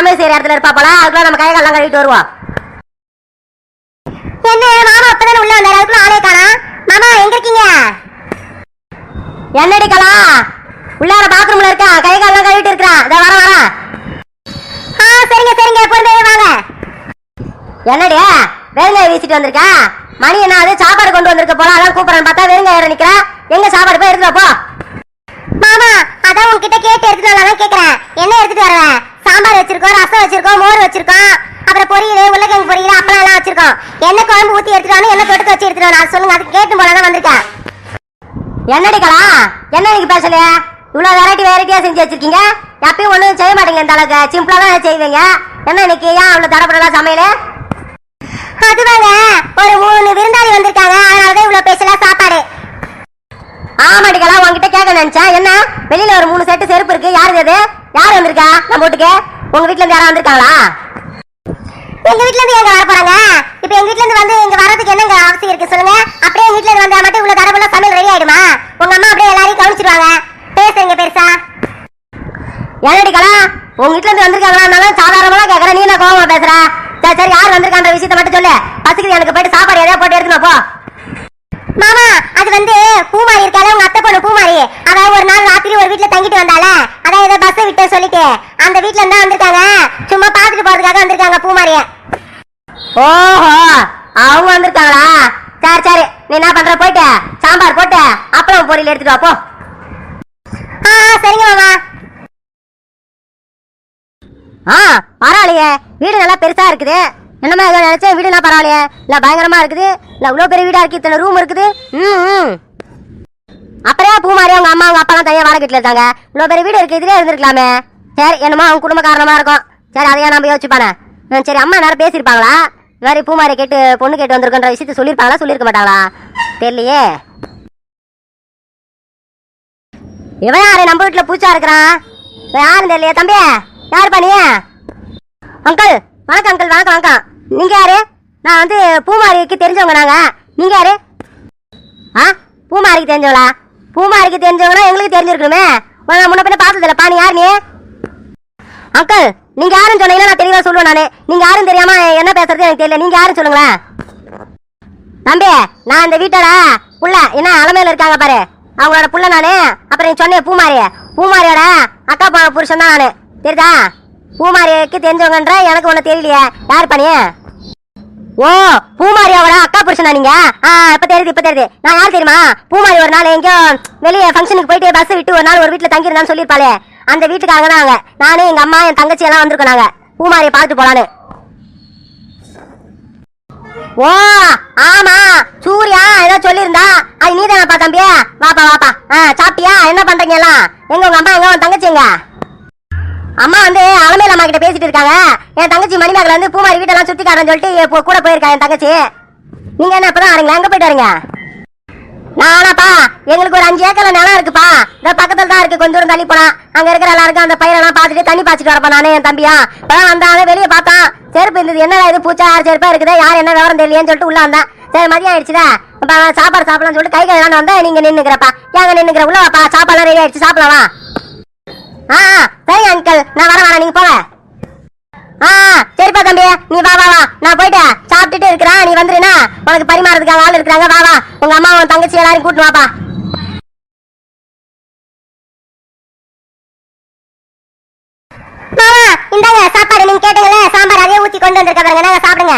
சமையல் செய்யற இடத்துல இருப்பா போல அதுக்குள்ள நம்ம கை காலெல்லாம் கழுவிட்டு வருவோம். என்ன மாமா அப்பதானே உள்ள வந்தாரு? அதுக்குள்ள ஆளே காணா. மாமா எங்க இருக்கீங்க? என்னடி கலா? உள்ளார பாத்ரூம்ல இருக்கா கை காலெல்லாம் கழுவிட்டு இருக்கிறான் இதை வர வர. ஆ சரிங்க சரிங்க. பொறுமையே வாங்க. என்னடி வெறுங்காய வீசிட்டு வந்திருக்கா? மணி என்ன அது? சாப்பாடு கொண்டு வந்திருக்க போல? அதான் கூப்பிடறேன் பார்த்தா வெறுங்காய நிக்கிறா. எங்க சாப்பாடு? போய் எடுத்துட்டு போ. மாமா அதான் உங்ககிட்ட கேட்டு எடுத்துட்டு வரலாம் கேக்குறேன். என்ன எடுத்துட்டு வரேன் சாம்பார் வச்சிருக்கோம் ரசம் வச்சிருக்கோம் மோர் வச்சிருக்கோம் அப்புறம் பொரியல் உருளைக்கிழங்கு பொரியல் அப்பளம் எல்லாம் வச்சிருக்கோம். என்ன குழம்பு ஊத்தி எடுத்துட்டு வரணும் என்ன தொட்டுக்க வச்சு எடுத்துட்டு வரணும் சொல்லுங்க அது கேட்டு போல தான் வந்திருக்கேன். என்னடிக்கலா கலா? என்ன இன்னைக்கு பேசலையா இவ்வளவு வெரைட்டி வெரைட்டியா செஞ்சு வச்சிருக்கீங்க. எப்பயும் ஒண்ணும் செய்ய மாட்டீங்க இந்த அளவுக்கு. சிம்பிளா தான் செய்வீங்க. என்ன இன்னைக்கு? ஏன் அவ்வளவு தரப்படலாம் சமையல்? அதுவாங்க ஒரு மூணு விருந்தாளி வந்திருக்காங்க. அதனாலதான் இவ்வளவு பேசல சாப்பாடு. ஆமாடி கலா உங்ககிட்ட கேட்க நினைச்சேன். என்ன? வெளியில ஒரு மூணு செட்டு செருப்பு இருக்கு. யாரு அது? யார் வந்திருக்கா? நம்ம வீட்டுக்கு உங்க வீட்ல இருந்து யாரும் வந்திருக்காங்களா? எங்க வீட்ல இருந்து எங்க வர போறாங்க? இப்போ எங்க வீட்ல இருந்து வந்து இங்க வரதுக்கு என்னங்க அவசியம் இருக்கு சொல்லுங்க. அப்படியே எங்க வீட்ல இருந்து வந்தா மட்டும் இவ்வளவு தடவை சமையல் ரெடி ஆயிடுமா? உங்க அம்மா அப்படியே எல்லாரையும் கவனிச்சிருவாங்க. பேசுறீங்க பெருசா. என்னடி கலா? உங்க வீட்ல இருந்து வந்திருக்காங்களான்னாலும் சாதாரணமா கேக்குறேன். நீ என்ன கோவமா பேசுற? சரி யார் வந்திருக்கான்ற விஷயத்த மட்டும் சொல்லு. பசிக்குது எனக்கு. போயிட்டு சாப்பாடு எதையா போட்டு எடுத்துன்னு வா, போ. மாமா அது வந்து பூமாரி இருக்கால உங்க அத்தை பொண்ணு பூமாரி. அவ ஒரு நாள் ராத்திரி ஒரு வீட்ல தங்கிட்டு வந்தால அதான் ஏதோ பஸ் விட்டு சொல்லிட்டு. அந்த வீட்ல இருந்தா வந்திருக்காங்க. சும்மா பாத்துட்டு போறதுக்காக வந்திருக்காங்க பூமாரிய. ஓஹோ அவங்க வந்திருக்காங்களா? சரி சரி. நீ என்ன பண்ற? போயிட்டு சாம்பார் போட்டு அப்புறம் பொரியல் எடுத்துட்டு வா போ. ஆ சரிங்க மாமா. ஆ பரவாயில்லையே. வீடு நல்லா பெருசா இருக்குது. என்னமா ஏதோ நினைச்சேன் வீடுனா பரவாயில்லையே? இல்லை பயங்கரமா இருக்குது. இல்லை இவ்வளோ பெரிய வீடா இருக்கு இத்தனை ரூம் இருக்குது. ம் ம். அப்புறம் பூ மாதிரி அவங்க அம்மா அவங்க அப்பா தனியா வாடகை வீட்டில் இருக்காங்க? இவ்வளோ பெரிய வீடு இருக்கு இதுலயே இருந்திருக்கலாமே. சரி என்னமோ அவங்க குடும்ப காரணமா இருக்கும். சரி அதையா நம்ம யோசிச்சுப்பானே. ம், சரி அம்மா நேரம் பேசியிருப்பாங்களா? இந்த மாதிரி பூமாரி கேட்டு பொண்ணு கேட்டு வந்திருக்கன்ற விஷயத்த சொல்லியிருப்பாங்களா சொல்லியிருக்க மாட்டாங்களா? தெரியலையே. இவன் யாரு? நம்ம வீட்டுல பூச்சா இருக்கிறான். யாரும் யாருன்னு தெரியலையே தம்பி யாருப்பா நீ? அங்கிள் வணக்கம் அங்கிள் வணக்கம் வணக்கம். நீங்க யாரு? நான் வந்து பூமாரிக்கு தெரிஞ்சவங்க நாங்க. நீங்க யாரு? ஆ? பூமாரிக்கு தெரிஞ்சவங்களா பூமாரிக்கு தெரிஞ்சவங்கன்னா எங்களுக்கு தெரிஞ்சிருக்கணுமே. உன்னை முன்ன பின்ன பார்த்ததில்ல. பானி யார் நீ? அங்கிள் நீங்க யாருன்னு சொன்னீங்கன்னா நான் தெளிவா சொல்லுவேன் நானு. நீங்க யாரும் தெரியாம என்ன பேசுறது எனக்கு தெரியல. நீங்க யாரும் சொல்லுங்களேன். தம்பி நான் இந்த வீட்டோட புள்ள. என்ன அலமையில இருக்காங்க பாரு. அவங்களோட புள்ள நானு. அப்புறம் நீ சொன்னே பூமாரி. பூமாரியோட அக்கா புருஷன் தான் நானு. தெரியுதா? பூமாரிக்கு தெரிஞ்சவங்கன்ற எனக்கு ஒண்ணு தெரியலையே. யார் பண்ணி ஓ பூமாரியோட அக்கா புருஷனா நீங்க? ஆ இப்ப தெரியுது இப்ப தெரியுது. நான் யார் தெரியுமா? பூமாரி ஒரு நாள் எங்கேயோ வெளியே ஃபங்க்ஷனுக்கு போயிட்டு பஸ் விட்டு ஒரு நாள் ஒரு வீட்டுல தங்கியிருந்தான்னு சொல்லியிருப்பாளே. அந்த வீட்டுக்காக தான் நாங்க நானு எங்க அம்மா என் தங்கச்சி எல்லாம் வந்திருக்கோம் நாங்க. பூமாரியை பார்த்துட்டு போலான்னு. ஓ ஆமா. சூர்யா ஏதோ சொல்லியிருந்தா. அது நீதானப்பா தம்பியா. வாப்பா வாப்பா. ஆ சாப்பிட்டியா? என்ன பண்றீங்க எல்லாம்? எங்க உங்க அம்மா எங்க உன் தங்கச்சி எங்க? அம்மா வந்து அலமேல அம்மா கிட்ட பேசிட்டு இருக்காங்க. என் தங்கச்சி மணிமேகலை வந்து பூமாரி வீட்டெல்லாம் சுத்தி காட்டுறேன்னு சொல்லிட்டு இப்போ கூட போயிருக்கா என் தங்கச்சி. நீங்க என்ன அப்பதான் வரீங்களா? எங்க போயிட்டு வரீங்க? நானாப்பா எங்களுக்கு ஒரு அஞ்சு ஏக்கர்ல நிலம் இருக்குப்பா. இந்த பக்கத்துல தான் இருக்கு. கொஞ்சம் தள்ளி போனா அங்க இருக்கிற எல்லாருக்கும் அந்த பயிரெல்லாம் பார்த்துட்டு தண்ணி பாய்ச்சிட்டு வரப்பா நானே என் தம்பியா. இப்பதான் வந்தாங்க வெளியே பார்த்தான். செருப்பு இருந்தது. என்ன இது? பூச்சா யார் செருப்பா இருக்குது. யார் என்ன விவரம் தெரியலையேன்னு சொல்லிட்டு உள்ள வந்தேன். சரி மதியம் ஆயிடுச்சுதா அப்ப சாப்பாடு சாப்பிடலாம்னு சொல்லிட்டு கை கழுவான்னு வந்தா நீங்க நின்னுக்கிறப்பா. ஏங்க நின்னுக்கிற? உள்ள வாப்பா. சாப்பாடுலாம் ரெடி ஆயிடுச்சு. சாப்பிடலாம்? ஆ ஆ, சரி அங்கிள் நான் வர வரேன் நீங்க போங்க. ஆ சரிப்பா தம்பி. நீ வா வா வா. நான் போயிட்டு சாப்பிட்டுட்டு இருக்கிறேன். நீ வந்துருனா உனக்கு பரிமாறதுக்காக ஆள் இருக்கிறாங்க. வா வா. உங்க அம்மா உன் தங்கச்சி எல்லாரும் கூட்டு வாப்பா. மாமா இந்தாங்க சாப்பாடு. நீங்க கேட்டீங்களே சாம்பார் அதே ஊத்தி கொண்டு வந்திருக்க பாருங்க. நாங்க சாப்பிடுங்க.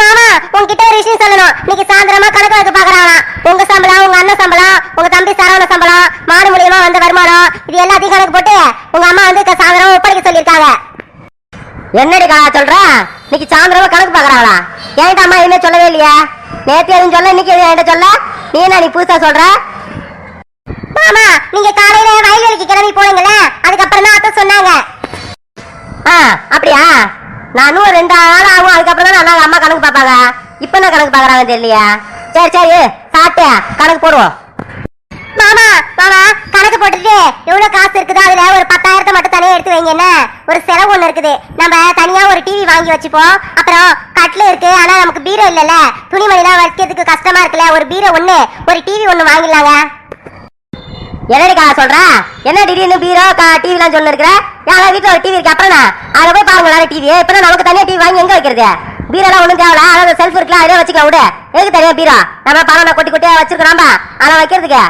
மாமா உங்ககிட்ட ஒரு விஷயம் சொல்லணும். இன்னைக்கு சாயந்தரமா கணக்கு வைக்க பாக்குறாங்களாம் உங்க சம்பளம் உங்க அண்ணன் சம்பளம் உங்க தம்பி சரவண சம்பளம் மாடு மூலியமா வந்த வருமானம் இது எல்லாத்தையும் கணக்கு போட்டு உங்க அம்மா வந்து க- சாயந்தரம் ஒப்படைக்க சொல்லியிருக்காங்க. என்னடி கலா சொல்ற? இன்னைக்கு சாயந்தரமா கணக்கு பாக்குறாங்களா ஏன்டா அம்மா எதுவுமே சொல்லவே இல்லையா? நேத்து எதுவும் சொல்ல இன்னைக்கு எதுவும் என்கிட்ட சொல்ல? நீ என்ன நீ புதுசா சொல்ற? மாமா நீங்க காலையில வயல்வெளிக்கு கிளம்பி போனீங்கல்ல அதுக்கப்புறம் தான் அத்தை சொன்னாங்க. ஆ அப்படியா? நான் ரெண்டு நாள் ஆகும் அதுக்கப்புறம் தான் நல்லா அம்மா கணக்கு பார்ப்பாங்க. இப்ப என்ன கணக்கு பாக்குறாங்க தெரியலையா? சரி சரி சாப்பிட்டு கணக்கு போடுவோம். மாமா மாமா கணக்கு போட்டுட்டு எவ்வளவு காசு இருக்குதோ அதுல ஒரு பத்தாயிரத்தை மட்டும் தனியா எடுத்து வைங்க என்ன? ஒரு செலவு ஒண்ணு இருக்குது. நம்ம தனியா ஒரு டிவி வாங்கி வச்சுப்போம். அப்புறம் கட்டில் இருக்கு ஆனா நமக்கு பீரோ இல்லைல்ல. துணிமணிலாம் வைக்கிறதுக்கு கஷ்டமா இருக்குல்ல ஒரு பீரோ ஒண்ணு ஒரு டிவி ஒண்ணு வாங்கிடலாங்க. என்னடி சொல்ற? என்ன திடீர்னு பீரோ டிவிலாம் சொல்லிருக்கிற? இருக்கிற ஏன் வீட்டுல ஒரு டிவி இருக்கு அப்புறம் அதை போய் பாருங்களா டிவி இப்ப நமக்கு தனியா டிவி வாங்கி எங்க வைக்கிறது? பீரெல்லாம் ஒண்ணும் தேவையில்ல. அதாவது செல்ஃப் இருக்குல்ல அதே வச்சுக்கலாம். விடு. எதுக்கு தனியா பீரா? நம்ம பணம் கொட்டி கொட்டியா வச்சிருக்கிறோம்பா ஆனா வைக்கிறதுக்கு.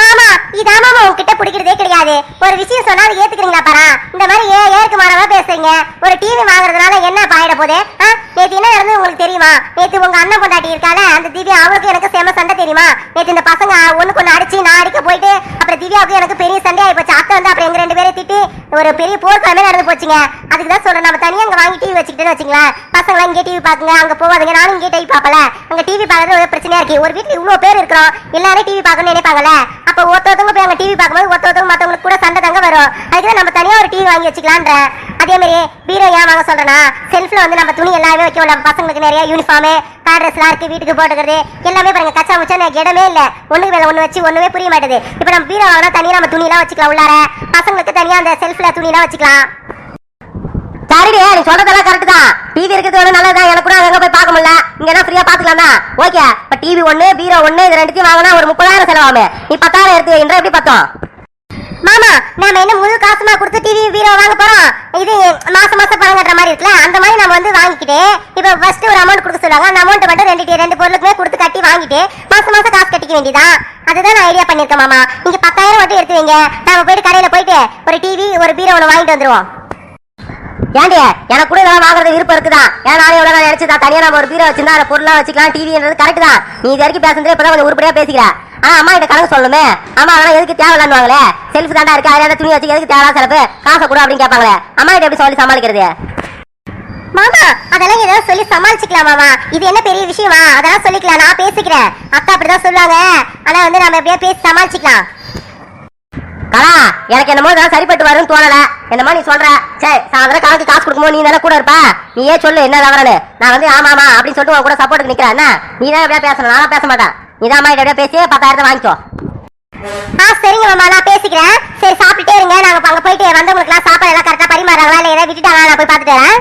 மாமா இதான் மாமா உங்ககிட்ட பிடிக்கிறதே கிடையாது. ஒரு விஷயம் சொன்னா அதை ஏத்துக்கிறீங்களா பாரா? இந்த மாதிரி ஏ ஏற்கு மாறவா பேசுறீங்க. ஒரு டிவி வாங்குறதுனால என்ன பாயிட போதே நேற்று என்ன நடந்தது உங்களுக்கு தெரியுமா? நேத்து உங்க அண்ணன் கொண்டாட்டி இருக்கால அந்த திவ்யா அவளுக்கு எனக்கு செம சண்டை தெரியுமா? நேத்து இந்த பசங்க ஒண்ணுக்கு ஒண்ணு அடிச்சு நான் அடிக்க போயிட்டு அப்புறம் திவ்யாவுக்கு எனக்கு பெரிய சண்டை ஆகி போச்சு. அத்தை வந்து அப்புறம் எங்க ரெண்டு பேரும் திட்டி ஒரு பெரிய போர்க்காலமே நடந்து போச்சுங்க. அதுக்கு தான் சொல்றேன் நம்ம தனியாக அங்க வாங்கி டிவி வச்சுக்கிட்டேன்னு வச்சுங்களேன். பசங்க இங்கே டிவி பாக்குங்க அங்க போவாதுங்க நானும் இங்கே டிவி பாப்பல அங்க டிவி பார்க்கறது ஒரு பிரச்சனையா இருக்கு. ஒரு வீட்டுல இவ்வளவு பேர் இருக்கிறோம் எல்லாரும் டிவி பார்க்கணும்னு நினைப்பாங்கல்ல. அப்ப ஒருத்தவங்க போய் அங்க டிவி பார்க்கும்போது ஒருத்தவங்க மத்தவங்களுக்கு கூட சண்டை தாங்க வரும். அதுக்கு நம்ம தனியா ஒரு டிவி வாங்கி வச்சுக்கலான்ற அதே மாதிரி பீரோ ஏன் வாங்க சொல்றேன்னா செல்ஃபில் வந்து நம்ம துணி எல்லாமே வைக்கணும் நம்ம பசங்களுக்கு நிறைய யூனிஃபார்மு பேட் ட்ரெஸ்லாம் இருக்கு வீட்டுக்கு போட்டுக்கிறது எல்லாமே பாருங்க கச்சா முச்சா இடமே இல்லை. ஒண்ணுக்கு மேலே ஒன்று வச்சு ஒன்றுமே புரிய மாட்டேது. இப்போ நம்ம பீரோ வாங்கினா தனியாக நம்ம துணிலாம் வச்சுக்கலாம் உள்ளார. பசங்களுக்கு தனியாக அந்த செல்ஃப்ல துணிலாம் வச்சுக்கலாம். சரிடி நீ சொல்றதெல்லாம் கரெக்ட் தான். டிவி இருக்கிறது ஒண்ணு நல்லதுதான். எனக்கு கூட அங்க போய் பார்க்க முடியல. இங்க என்ன ஃப்ரீயா பாத்துக்கலாம் தான். ஓகே இப்ப டிவி ஒண்ணு பீரோ ஒண்ணு இது ரெண்டுத்தையும் வாங்கினா ஒரு முப்பதாயிரம் செலவாமே நீ பத்தாயிரம் எடுத்து என்ன எப்படி பார்த்தோம் மாமா நாம என்ன முழு காசுமா கொடுத்து டிவி பீரோ வாங்க போறோம். இது மாசம் மாசம் பணம் கட்டுற மாதிரி இருக்குல்ல அந்த மாதிரி நம்ம வந்து வாங்கிக்கிட்டு இப்போ ஃபர்ஸ்ட் ஒரு அமௌண்ட் கொடுக்க சொல்லுவாங்க. அந்த அமௌண்ட் மட்டும் ரெண்டு ரெண்டு பொருளுக்குமே கொடுத்து கட்டி வாங்கிட்டு மாசம் மாசம் காசு கட்டிக்க வேண்டியதான் அதுதான் நான் ஐடியா பண்ணிருக்கேன் மாமா. நீங்க பத்தாயிரம் மட்டும் எடுத்து வைங்க. நாம போயிட்டு கடையில போயிட்டு ஒரு டிவி ஒரு பீரோ ஒன்று வாங்கிட்டு வந்துருவோம். ஏண்டிய எனக்கு கூட இதெல்லாம் வாங்குறது விருப்பம் இருக்குதான் ஏன் நானே எவ்வளவு நான் நினைச்சதா தனியா நம்ம ஒரு பீரோ வச்சிருந்தா அந்த பொருளா வச்சுக்கலாம் டிவின்றது கரெக்ட் தான். நீ இது வரைக்கும் பேசுறதே இப்பதான் கொஞ்சம் உருப்படியா பேசிக்கிறேன் ஆனா அம்மா கிட்ட கணக்கு சொல்லணுமே அம்மா அதெல்லாம் எதுக்கு தேவையில்லான்னு செல்ஃப் தாண்டா இருக்கு அதில் துணி வச்சு எதுக்கு தேவையில்லா செலவு? காசை கூட அப்படின்னு கேட்பாங்களே. அம்மா கிட்ட எப்படி சொல்லி சமாளிக்கிறது? மாமா அதெல்லாம் ஏதாவது சொல்லி சமாளிச்சுக்கலாம் மாமா இது என்ன பெரிய விஷயமா? அதெல்லாம் சொல்லிக்கலாம் நான் பேசிக்கிறேன். அக்கா அப்படிதான் சொல்லுவாங்க. ஆனா வந்து நம்ம எப்படியா பேசி சமாளிச்சுக்கலாம். கலா எனக்கு என்னமோ இதெல்லாம் சரிப்பட்டு வரும்னு தோணல. என்னமோ நீ சொல்ற? சரி சாயந்தரம் கணக்கு காசு கொடுக்கும்போது நீ தானே கூட இருப்ப? நீ ஏன் சொல்லு என்ன தவறனு நான் வந்து ஆமா ஆமா அப்படின்னு சொல்லிட்டு உன் கூட சப்போர்ட்டுக்கு நிக்கிறேன். என்ன? நீ தான் எப்படியா பேசணும்? நானும் பேச மாட்டேன். நிதாமா இதோட பேசி பத்தாயிரத்தை வாங்கிக்கோ. ஆ சரிங்க மாமா நான் பேசிக்கிறேன். சரி சாப்பிட்டுட்டே இருங்க. நாங்க இப்ப அங்க போயிட்டு வந்தவங்களுக்குலாம் சாப்பாடு எல்லாம் கரெக்டா பரிமாறாங்களா இல்ல ஏதாவது விட்டுட்டாங்களா நான் போய் பார்த்துட்டு வரேன்.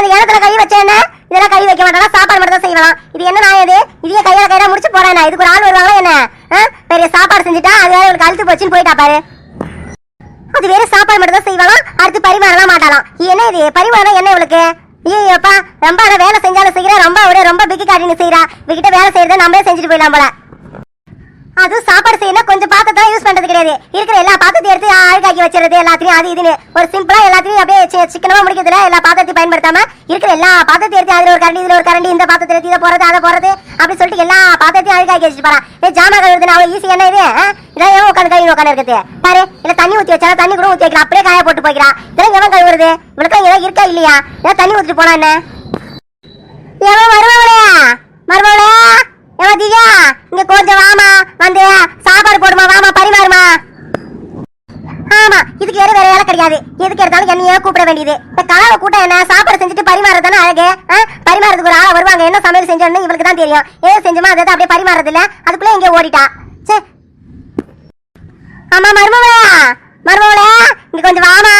சாப்பாடு செஞ்சு இடத்துல கை வச்சேன்னா? இதெல்லாம் கை வைக்க மாட்டாங்க சாப்பாடு மட்டும் தான் செய்யலாம் இது என்ன நான் இது இதையே கையால கையில முடிச்சு போறேன் இதுக்கு ஒரு ஆள் வருவாங்களா என்ன? பெரிய சாப்பாடு செஞ்சுட்டா அது வேற இவளுக்கு அழுத்து போச்சுன்னு போயிட்டா பாரு. அது வேற சாப்பாடு மட்டும் தான் செய்வாளாம் அடுத்து பரிமாறலாம் மாட்டாலாம் என்ன இது? பரிமாறம் என்ன இவளுக்கு? ஐயோப்பா ரொம்ப அதை வேலை செஞ்சாலும் செய்யறா ரொம்ப ஒரே ரொம்ப பிக்கி காட்டின்னு செய்யறா. இவகிட்ட வேலை செய்யறத நம்மளே செஞ்சுட்டு போயிடலாம் போல. அதுவும் சாப்பாடு செய்யணும் கொஞ்சம் பாத்திரத்தை யூஸ் பண்றது கிடையாது. இருக்கிற எல்லா பாத்திரத்தையும் எடுத்து அழகாக்கி வச்சிருது எல்லாத்தையும் அது இதுன்னு. ஒரு சிம்பிளா எல்லாத்தையும் அப்படியே சிக்கனமா முடிக்கிறதுல எல்லா பாத்திரத்தையும் பயன்படுத்தாம இருக்கிற எல்லா பாத்திரத்தையும் எடுத்து அதுல ஒரு கரண்டி இதுல ஒரு கரண்டி இந்த பாத்திரத்தை எடுத்து இதை போறது அதை போறது அப்படின்னு சொல்லிட்டு எல்லா பாத்திரத்தையும் அழகாக்கி வச்சுட்டு போறான். ஏ ஜாமா கழுவுறது அவ்வளவு ஈஸி என்ன இது? இதான் ஏன் உட்காந்து கழுவி உட்காந்து இருக்குது பாரு இல்ல தண்ணி ஊத்தி வச்சா தண்ணி கூட ஊத்தி வைக்கலாம். அப்படியே காய போட்டு போய்க்கிறான். இதெல்லாம் எவன் கழுவுறது? இவனுக்கு ஏதாவது இருக்கா இல்லையா? ஏதாவது தண்ணி ஊத்திட்டு போனா என்ன? எவன் வருவாங்களே மருமகளே ஏமா திவ்யா இங்க கொஞ்சம் வாமா வந்து சாப்பாடு போடுமா வாமா பரிமாறுமா. ஆமா இதுக்கு வேற வேற வேலை கிடையாது. எதுக்கு எடுத்தாலும் என்னையே கூப்பிட வேண்டியது. இந்த கலாவை கூட்டம் என்ன சாப்பாடு செஞ்சுட்டு பரிமாறது தானே அழகு? ஆ? பரிமாறதுக்கு ஒரு ஆளா வருவாங்க. என்ன சமையல் செஞ்சோன்னு இவளுக்கு தான் தெரியும். ஏதோ செஞ்சோமா அதை அப்படியே பரிமாறது இல்ல அதுக்குள்ள இங்க ஓடிட்டா. சே ஆமா மருமவளா மருமவளா இங்க கொஞ்சம் வாமா.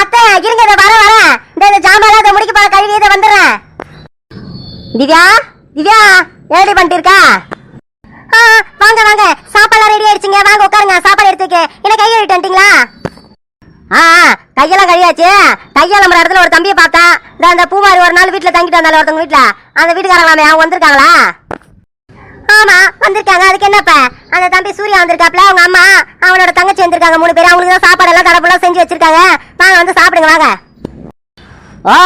அத்தை இருங்க இதை வர வர. இந்த ஜாமான் இதை முடிக்க போற கழுவி இதை வந்துடுறேன். திவ்யா? திவ்யா ஏடி பண்ணிட்டு இருக்கா? ஆ, வாங்க வாங்க. சாப்பாடு ரெடி ஆயிடுச்சுங்க. வாங்க உட்காருங்க. சாப்பாடு எடுத்துக்க என்ன கை கழுவிட்டு வந்துட்டீங்களா? ஆ ஆ, கையெல்லாம் கழியாச்சு கையால் நம்ம இடத்துல ஒரு தம்பியை பார்த்தேன் இந்த அந்த பூமாரி ஒரு நாள் வீட்டில் தங்கிட்டு வந்தாலும் ஒருத்தவங்க வீட்டில். அந்த வீட்டுக்காரங்களாமே அவங்க வந்திருக்காங்களா? ஆமா வந்திருக்காங்க. அதுக்கு என்னப்ப? அந்த தம்பி சூர்யா வந்திருக்காப்ல அவங்க அம்மா அவனோட தங்கச்சி வந்திருக்காங்க மூணு பேர். அவங்களுக்கு தான் சாப்பாடு எல்லாம் கடப்புலாம் செஞ்சு வச்சிருக்காங்க. வாங்க வந்து சாப்பிடுங்க வாங்க. ஓ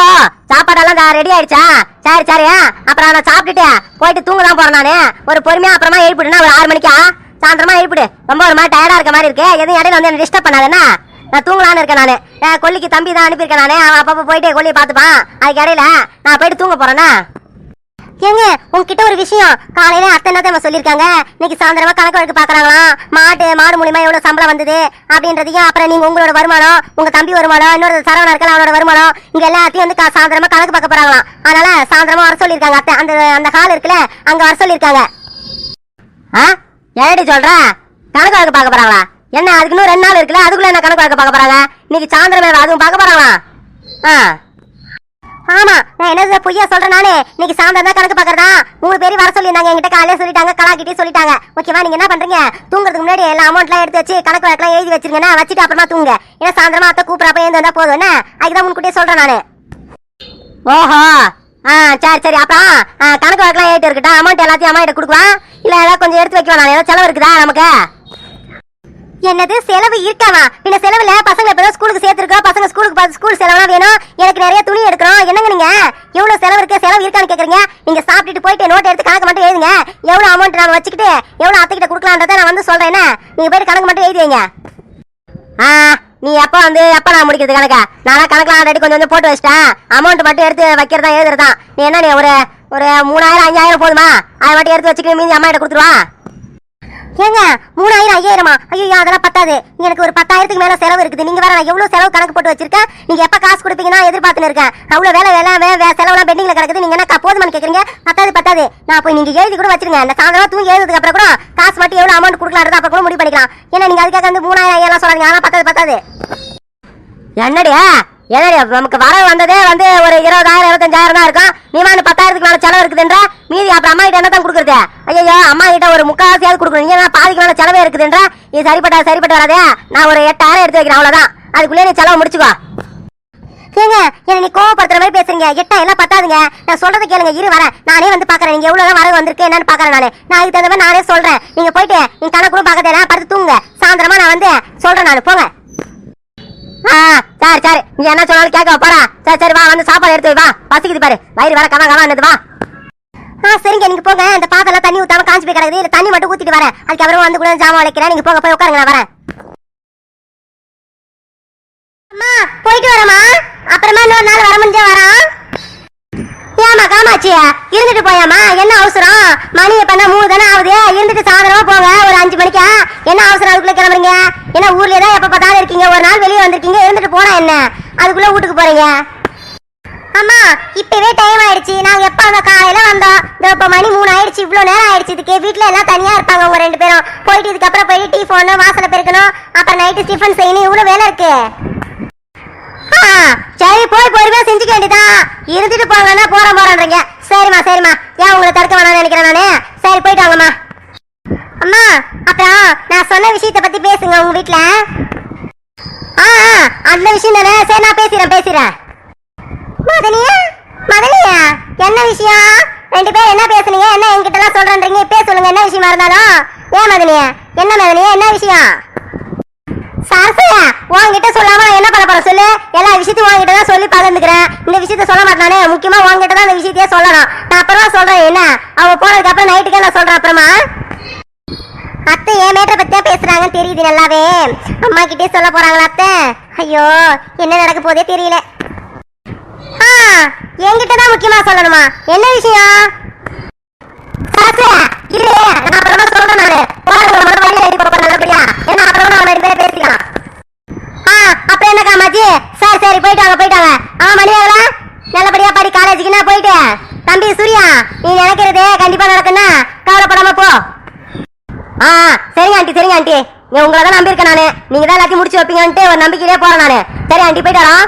சாப்பாடெல்லாம் ரெடி ஆயிடுச்சா? சரி சரி அப்புறம் நான் சாப்பிட்டுட்டு போயிட்டு தூங்க தான் போறேன் நானு. ஒரு பொறுமையா அப்புறமா எழுப்பிடுனா ஒரு ஆறு மணிக்கா? சாயந்தரமா எழுப்பிடு. ரொம்ப ஒரு மாதிரி டயர்டா இருக்க மாதிரி இருக்கு. எதுவும் இடையில வந்து என்ன டிஸ்டர்ப் பண்ணாதுன்னா நான் தூங்கலான்னு இருக்கேன் நானு. கொல்லிக்கு தம்பி தான் அனுப்பியிருக்கேன் நானு. அவன் அப்பப்போ போயிட்டு கொல்லியை பார்த்துப்பான். அதுக்கு இடையில நான் போயிட்டு தூங்க போறேன்னா ஏங்க உங்ககிட்ட ஒரு விஷயம். காலையில அத்தை என்ன தெரியுமா சொல்லியிருக்காங்க? இன்னைக்கு சாயந்தரமா கணக்கு வழக்கு பாக்குறாங்களாம் மாட்டு மாடு மூலியமா எவ்வளவு சம்பளம் வந்தது அப்படின்றதையும் அப்புறம் நீங்க உங்களோட வருமானம் உங்க தம்பி வருமானம் இன்னொரு சரவணா இருக்கல அவனோட வருமானம் இங்க எல்லாத்தையும் வந்து சாயந்தரமா கணக்கு பார்க்க போறாங்களாம். அதனால சாயந்தரமா வர சொல்லியிருக்காங்க. அத்தை அந்த அந்த ஹால் இருக்குல்ல அங்க வர சொல்லியிருக்காங்க. ஆ? என்னடி சொல்ற? கணக்கு வழக்கு பார்க்க போறாங்களா? என்ன அதுக்கு இன்னும் ரெண்டு நாள் இருக்குல்ல அதுக்குள்ள என்ன கணக்கு வழக்கு பார்க்க போறாங்க? இன்னைக்கு சாயந்தரம் அதுவும் பார்க்க போறாங்களா ஆ. ஆமா நான் என்ன பொய்யா சொல்றேன் நானு? இன்னைக்கு சாயந்தரம் தான் கணக்கு பாக்குறதா மூணு பேரும் வர சொல்லியிருந்தாங்க என்கிட்ட காலையில சொல்லிட்டாங்க கலாக்கிட்டே சொல்லிட்டாங்க. ஓகேவா நீங்க என்ன பண்றீங்க? தூங்குறதுக்கு முன்னாடி எல்லா அமௌண்ட்லாம் எடுத்து வச்சு கணக்கு வழக்கெல்லாம் எழுதி வச்சிருக்கேன்னா வச்சுட்டு அப்புறமா தூங்க. ஏன்னா சாயந்தரமா அத்தை கூப்பிட்றப்ப ஏந்து வந்தா போதும். என்ன? அதுதான் முன்கூட்டியே சொல்றேன் நானு. ஓஹோ. ஆ சரி சரி. அப்புறம் கணக்கு வழக்கெல்லாம் ஏறிட்டு இருக்கட்டும். அமௌண்ட் எல்லாத்தையும் அம்மா கிட்ட கொடுக்கலாம். இல்ல ஏதாவது கொஞ்சம் எடுத்து வைக்கலாம். நான் ஏதாவது செலவு இருக்குதா நமக்கு? என்னது செலவு இருக்காமா பின்ன செலவுல பசங்க இப்பதான் ஸ்கூலுக்கு சேர்த்திருக்கோம் பசங்க ஸ்கூலுக்கு பார்த்து ஸ்கூல் செலவுலாம் வேணும். எனக்கு நிறைய துணி எடுக்கிறோம். என்னங்க நீங்க? எவ்வளவு செலவு இருக்கு? செலவு இருக்கான்னு கேக்குறீங்க. நீங்க சாப்பிட்டுட்டு போயிட்டு நோட் எடுத்து கணக்கு மட்டும் எழுதுங்க. எவ்வளவு அமௌண்ட் நான் வச்சுக்கிட்டு எவ்வளவு அத்தைக்கிட்ட கொடுக்கலான்றத நான் வந்து சொல்றேன். என்ன? நீங்க போயிட்டு கணக்கு மட்டும் எழுதிங்க ஆ நீ எப்போ வந்து எப்போ நான் முடிக்கிறது கணக்கா? நானா கணக்கெல்லாம் ஆல்ரெடி கொஞ்சம் கொஞ்சம் போட்டு வச்சிட்டேன் அமௌண்ட் மட்டும் எடுத்து வைக்கிறதா எழுதுறதா? நீ என்ன நீ ஒரு ஒரு மூணாயிரம் அஞ்சாயிரம் போதுமா? அதை மட்டும் எடுத்து வச்சுக்கிட்டு மீதி அம்மா கிட்ட கொடுத்துருவா? ஏங்க மூணாயிரம் ஐயாயிரமா? ஐயோ அதெல்லாம் பத்தாது. எனக்கு ஒரு பத்தாயிரத்துக்கு மேல செலவு இருக்குது. நீங்க வேற நான் எவ்வளவு செலவு கணக்கு போட்டு வச்சிருக்கேன்? நீங்க எப்ப காசு கொடுப்பீங்கன்னா எதிர்பார்த்துன்னு இருக்கேன். அவ்வளவு வேலை வேலை செலவுலாம் பெண்டிங்ல கிடக்குது. நீங்க என்ன போதுமான்னு கேக்குறீங்க? பத்தாது பத்தாது. நான் போய் நீங்க எழுதி கூட வச்சிருங்க. இந்த சாயந்தரம் தூங்கி எழுதுக்கு அப்புறம் கூட காசு மட்டும் எவ்வளவு அமௌண்ட் கொடுக்கலாம் அப்ப கூட முடிவு பண்ணிக்கலாம். ஏன்னா நீங்க அதுக்காக வந்து மூணாயிரம் ஐயாயிரம் சொல்லாதீங்க. அதெல்லாம் பத்தாது பத்தாது. என்னடியா ஏன்னா நமக்கு வரவு வந்ததே வந்து ஒரு இருபதாயிரம் இருபத்தஞ்சாயிரம் தான் இருக்கும். நீ வந்து பத்தாயிரத்துக்கு மேல செலவு இருக்குதுன்ற? மீதி அப்புறம் அம்மா கிட்ட என்ன தான் கொடுக்குறது? ஐயோ அம்மா கிட்ட ஒரு முக்காவாசியாவது கொடுக்கணும். நீங்க நான் பாதிக்கு மேல செலவே இருக்குதுன்றா? இது சரிப்பட்டா சரிப்பட்டு வராதே? நான் ஒரு எட்டாயிரம் எடுத்து வைக்கிறேன் அவ்வளவுதான். அதுக்குள்ளே நீ செலவு முடிச்சுக்கோ. ஏங்க என்ன நீ கோவப்படுத்துற மாதிரி பேசுறீங்க. எட்டா எல்லாம் பத்தாதுங்க. நான் சொல்றது கேளுங்க. இரு வரேன். நானே வந்து பாக்குறேன் நீங்க எவ்வளவு வரவு வந்திருக்கு? என்னன்னு பாக்குறேன் நானு. நான் இதுக்கு தகுந்த மாதிரி நானே சொல்றேன். நீங்க போயிட்டு நீங்க கணக்கு கூட பார்க்க படுத்து தூங்க சாயந்தரமா நான் வந்து சொல்றேன் நான். போங்க. ஆ சரி சரி. நீ என்ன சொன்னாலும் கேட்க போறா சரி சரி வா வந்து சாப்பாடு எடுத்து வா பசிக்குது பாரு. வயிறு வர கவா கவா வா. ஆ சரிங்க நீங்க போங்க. அந்த பாத்தெல்லாம் தண்ணி ஊத்தாம காஞ்சி போய் கிடக்குது. இல்ல தண்ணி மட்டும் ஊத்திட்டு வரேன். அதுக்கு அப்புறம் வந்து கூட ஜாமான் வளைக்கிறேன் நீங்க போங்க போய் உட்காருங்க நான் வரேன். அம்மா போயிட்டு வரேம்மா. அப்புறமா இன்னொரு நாள் வர முடிஞ்சா வரோம் ஏமா காமாச்சி இருந்துட்டு போயாமா என்ன அவசரம்? மணி பண்ண மூணு தானே ஆகுது. இருந்துட்டு சாதனமா போங்க. ஒரு அஞ்சு மணிக்கா? என்ன அவசரம்? அதுக்குள்ள கிளம்புறீங்க? ஏன்னா ஊர்லயே தான் எப்ப பார்த்தாலும் இருக்கீங்க? ஒரு நாள் வெளியே வந்திருக்கீங்க. இருந்துட்டு போனா என்ன? அதுக்குள்ள வீட்டுக்கு போறீங்க? அம்மா இப்பவே டைம் ஆயிடுச்சு. நாங்க எப்ப அந்த காலையில வந்தோம்? இதோ இப்ப மணி மூணு ஆயிடுச்சு இவ்வளவு நேரம் ஆயிடுச்சு. இதுக்கு வீட்டுல எல்லாம் தனியா இருப்பாங்க உங்க ரெண்டு பேரும். போயிட்டு இதுக்கப்புறம் போயிட்டு டீ போன வாசல பெருக்கணும். அப்புறம் நைட்டு டிஃபன் செய்யணும். இவ்வளவு வேலை இருக்கு. ஆ, சரி போய் பொறுமையா செஞ்சுக்க வேண்டியதான் இருந்துட்டு போங்கன்னா போற போறேன்றீங்க சரிம்மா சரிம்மா. ஏன் உங்களை தடுக்க வேணாம்னு நினைக்கிறேன் நானு? சரி போயிட்டு வாங்கம்மா. அம்மா அப்புறம் நான் சொன்ன விஷயத்த பத்தி பேசுங்க உங்க வீட்டுல ஆ ஆ, அந்த விஷயம் தானே. சரி நான் பேசுறேன் பேசுறேன் மதனியா மதனியா என்ன விஷயம்? ரெண்டு பேரும் என்ன பேசுனீங்க? என்ன என்கிட்ட எல்லாம் சொல்றேன்றீங்க? இப்பே சொல்லுங்க என்ன விஷயமா இருந்தாலும். ஏன் மதனியா என்ன மதனியா என்ன விஷயம்? சரசையா உன்கிட்ட சொல்லாம நான் என்ன பண்ண போறேன் சொல்லு? எல்லா விஷயத்தையும் உன்கிட்ட தான் சொல்லி பகிர்ந்துக்கிறேன். இந்த விஷயத்த சொல்ல மாட்டானே. முக்கியமா உன்கிட்ட தான் இந்த விஷயத்தையே சொல்லணும். நான் அப்புறமா சொல்றேன் என்ன? அவங்க போனதுக்கு அப்புறம் நைட்டுக்கே நான் சொல்றேன் அப்புறமா? அத்தை என் மேட்டரை பத்தி பேசுறாங்கன்னு தெரியுது நல்லாவே. அம்மா கிட்டே சொல்ல போறாங்களா அத்தை? ஐயோ என்ன நடக்க போதே தெரியல. என்கிட்ட தான் முக்கியமா சொல்லணுமா? என்ன விஷயம்? சரசு இரு நான் அப்புறமா சொல்றேன் நானு. போறேன் மட்டும் வழியில எழுதி போறேன் நல்லபடியா என்ன அப்புறமா நம்ம ரெண்டு பேரும் பேசிக்கலாம். ஆ அப்ப என்ன காமாச்சி சரி சரி போயிட்டு வாங்க போயிட்டு வாங்க. ஆ மணி நல்லபடியா படி காலேஜுக்கு என்ன போயிட்டு. தம்பி சூர்யா நீ நினைக்கிறது கண்டிப்பா நடக்குன்னா கவலைப்படாம போ. ஆ சரிங்க ஆண்டி சரிங்க ஆண்டி. நீ உங்களை தான் நம்பியிருக்கேன் நானு. நீங்க தான் எல்லாத்தையும் முடிச்சு வைப்பீங்கன்ட்டு ஒரு நம்பிக்கையிலே போறேன் நான். சரி ஆண்டி போயிட்டு வரோம்.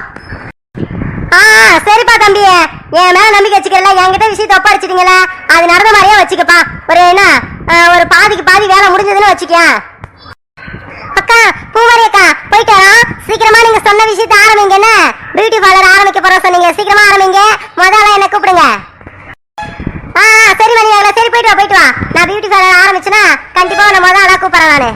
ஆ சரிப்பா தம்பி. என் மேல நம்பிக்கை வச்சுக்கல என்கிட்ட விஷயத்தை ஒப்படைச்சிட்டீங்களே அது நடந்த மாதிரியே வச்சுக்கப்பா. ஒரு என்ன ஒரு பாதிக்கு பாதி வேலை முடிஞ்சதுன்னு வச்சுக்கேன். அக்கா பூமாரி அக்கா போயிட்டு வரோம் சீக்கிரமா நீங்க சொன்ன விஷயத்தை ஆரம்பிங்க என்ன? பியூட்டி பார்லர் ஆரம்பிக்க போறோம் சொன்னீங்க. சீக்கிரமா ஆரம்பிங்க. முதல்ல என்ன கூப்பிடுங்க. ஆ ஆ, சரி மணி சரி போயிட்டு வா போயிட்டு வா. நான் பியூட்டி பார்லர் ஆரம்பிச்சேன்னா கண்டிப்பா உன்னை முதல்ல ஆளா கூப்பிடுறேன் நானு.